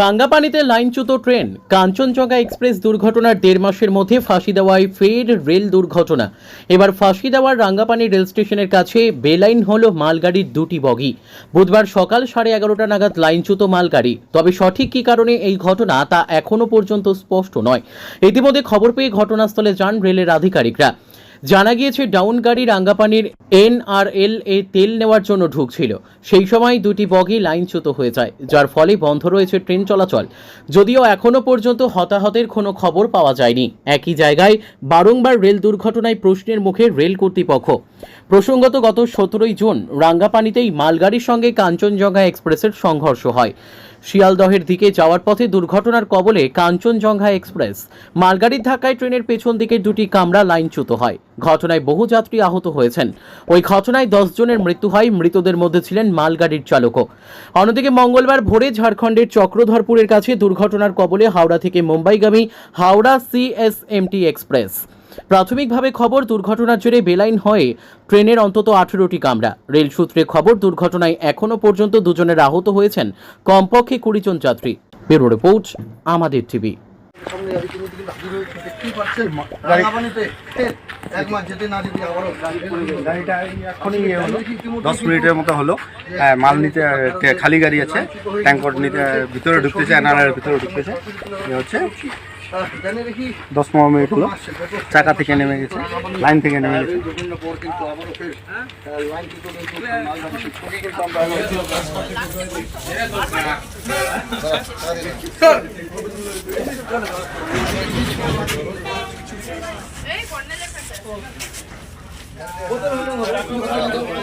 রাঙ্গাপানিতে লাইনচ্যুত train, Kanchenjunga express দুর্ঘটনার দেড় মাসের মধ্যে ফাঁসি দেওয়ায় ফের রেল দুর্ঘটনা। এবার ফাঁসি দেওয়ার রাঙ্গাপানি রেল স্টেশনের কাছে বেলাইন হল মালগাড়ির দুটি বগি। বুধবার সকাল সাড়ে এগারোটা নাগাদ লাইনচ্যুত মালগাড়ি। তবে সঠিক কী কারণে এই ঘটনা তা এখনও পর্যন্ত স্পষ্ট নয়। ইতিমধ্যে খবর পেয়ে ঘটনাস্থলে যান রেলের আধিকারিকরা। জানা গিয়েছে ডাউন গাড়ি রাঙ্গাপানির এনআরএল এ তেল নেওয়ার জন্য ঢুকছিল। সেই সময় দুটি বগি লাইনচ্যুত হয়ে যায়, যার ফলে বন্ধ রয়েছে ট্রেন চলাচল। যদিও এখনও পর্যন্ত হতাহতের কোনো খবর পাওয়া যায়নি। একই জায়গায় বারংবার রেল দুর্ঘটনায় প্রশ্নের মুখে রেল কর্তৃপক্ষ। প্রসঙ্গত, গত সতেরোই জুন রাঙ্গাপানিতেই মালগাড়ির সঙ্গে কাঞ্চনজঙ্ঘা এক্সপ্রেসের সংঘর্ষ হয়। শিয়ালদহের দিকে যাওয়ার পথে দুর্ঘটনার কবলে কাঞ্চনজঙ্ঘা এক্সপ্রেস। মালগাড়ির ধাক্কায় ট্রেনের পেছন দিকে দুটি কামরা লাইনচ্যুত হয়। ঘটনায় বহু যাত্রী আহত হয়েছেন। ওই ঘটনায় জনের মৃত্যু হয়। মৃতদের মধ্যে ছিলেন মালগাড়ির চালকও। অন্যদিকে মঙ্গলবার ভোরে ঝাড়খণ্ডের চক্রধরপুরের কাছে দুর্ঘটনার কবলে হাওড়া থেকে মুম্বাইগামী হাওড়া সিএসএমটি এক্সপ্রেস। প্রাথমিকভাবে খবর, দুর্ঘটনার জেরে বেলাইন হয়ে ট্রেনের অন্তত আঠেরোটি কামরা। রেল সূত্রে খবর, দুর্ঘটনায় এখনও পর্যন্ত দুজনের আহত হয়েছেন। কমপক্ষে কুড়ি জন যাত্রী। ব্যুরো রিপোর্ট, আমাদের টিভি। সামনে গাড়ি কিনে দিকে ভিড় দেখতেই পাচ্ছেন রাঙাপানিতে এক মাস যেতে না যেতে আবারও গাড়ি পড়ে গেল। গাড়িটা এখনই ইয়ে দশ মিনিটের মতো হলো। হ্যাঁ, মাল নিতে খালি গাড়ি আছে। ট্যাঙ্কর নিতে ভিতরে ঢুকতেছে এনআরআর ভিতরে ঢুকতেছে। হচ্ছে জেনে রেখি দশ পনেরো মিনিট হলো। চাকা থেকে নেমে গেছে। লাইন থেকে নেমে গেছে। পর